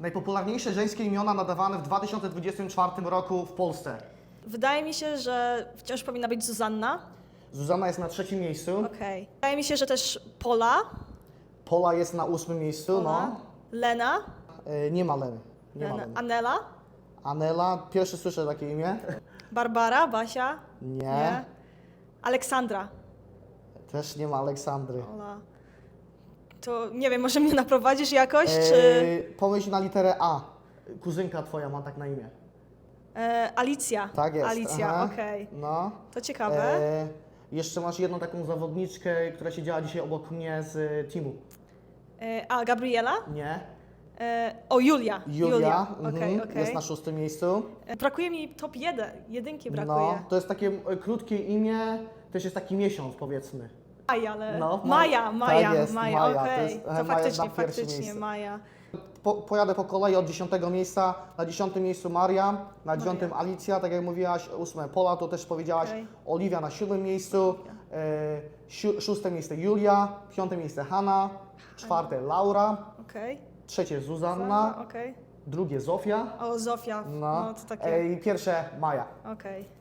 Najpopularniejsze żeńskie imiona nadawane w 2024 roku w Polsce. Wydaje mi się, że wciąż powinna być Zuzanna. Zuzanna jest na trzecim miejscu, Okej. Wydaje mi się, że też Pola. Pola jest na ósmym miejscu, Pola. no. Lena. E, nie ma Leny. Nie ma Lena. Leny. Anela. Anela, pierwszy słyszę takie imię. Barbara. Basia. Nie. Aleksandra. Też nie ma Aleksandry. Ola. To nie wiem, może mnie naprowadzisz jakoś, czy... E, pomyśl na literę A. Kuzynka twoja ma tak na imię. E, Alicja. Tak jest. Alicja, aha. okej. No. To ciekawe. E, jeszcze masz jedną taką zawodniczkę, która siedziała dzisiaj obok mnie z e, teamu. E, a, Gabriela? Nie. E, o, Julia. Julia, Okej, mhm, okej. jest na szóstym miejscu. E, Brakuje mi top 1. Jedynki brakuje. No, to jest takie e, krótkie imię, też jest taki miesiąc powiedzmy. Maja, ale... No, Ma- Maja, Maja, tak jest, Maja, Maja, to okej. jest- To, Maja na faktycznie, pierwszym faktycznie, miejscu. Maja. Po, pojadę po kolei od dziesiątego miejsca. Na dziesiątym miejscu Maria, na dziewiątym Alicja, tak jak mówiłaś, ósme Pola, to też powiedziałaś. Okej. Oliwia na siódmym miejscu, e, siu, szóste miejsce Julia, piąte miejsce Hanna, czwarte Laura, Okej. trzecie Zuzanna, Okej. drugie Zofia, O, Zofia. no, No, to takie... e, i pierwsze Maja. Okej.